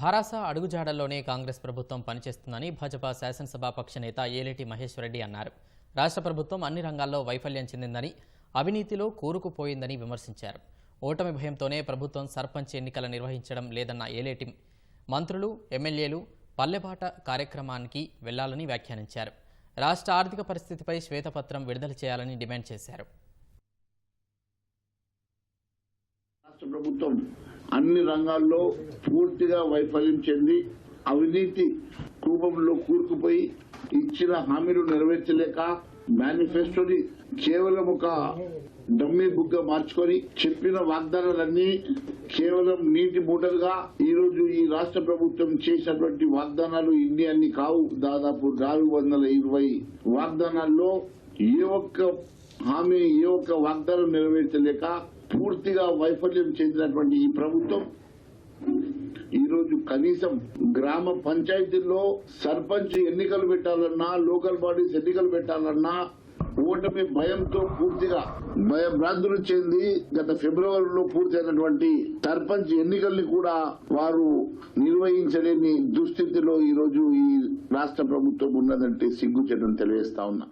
భారాస అడుగుజాడల్లోనే కాంగ్రెస్ ప్రభుత్వం పనిచేస్తుందని భాజపా శాసనసభాపక్ష నేత ఏలేటి మహేశ్వరరెడ్డి అన్నారు. రాష్ట్ర ప్రభుత్వం అన్ని రంగాల్లో వైఫల్యం చెందిందని అవినీతిలో కూరుకుపోయిందని విమర్శించారు. ఓటమి భయంతోనే ప్రభుత్వం సర్పంచ్ ఎన్నికలు నిర్వహించడం లేదన్న ఏలేటి మంత్రులు ఎమ్మెల్యేలు పల్లెబాట కార్యక్రమానికి వెళ్ళాలని వ్యాఖ్యానించారు. రాష్ట్ర ఆర్థిక పరిస్థితిపై శ్వేతపత్రం విడుదల చేయాలని డిమాండ్ చేశారు. రాష్ట్ర ప్రభుత్వం అన్ని రంగాల్లో పూర్తిగా వైఫల్యం చెంది అవినీతి కూపంలో కూరుకుపోయి ఇచ్చిన హామీలు నెరవేర్చలేక మేనిఫెస్టోని కేవలం ఒక డమ్మీ బుక్ మార్చుకొని చెప్పిన వాగ్దానాలన్నీ కేవలం నీటి మూటలుగా ఈరోజు ఈ రాష్ట్ర ప్రభుత్వం చేసినటువంటి వాగ్దానాలు ఇన్ని అన్ని కావు. దాదాపు నాలుగు వందల ఇరవై వాగ్దానాల్లో ఏ ఒక్క హామీ ఏ ఒక్క వాగ్దానం నెరవేర్చలేక పూర్తిగా వైఫల్యం చెందినటువంటి ఈ ప్రభుత్వం ఈరోజు కనీసం గ్రామ పంచాయతీల్లో సర్పంచ్ ఎన్నికలు పెట్టాలన్నా లోకల్ బాడీస్ ఎన్నికలు పెట్టాలన్నా ఓటమి భయంతో పూర్తిగా భయభ్రాంతులు చెంది గత ఫిబ్రవరిలో పూర్తయినటువంటి సర్పంచ్ ఎన్నికల్ని కూడా వారు నిర్వహించలేని దుస్థితిలో ఈరోజు ఈ రాష్ట్ర ప్రభుత్వం ఉన్నదంటే సిగ్గుచేటని తెలియజేస్తా ఉన్నా.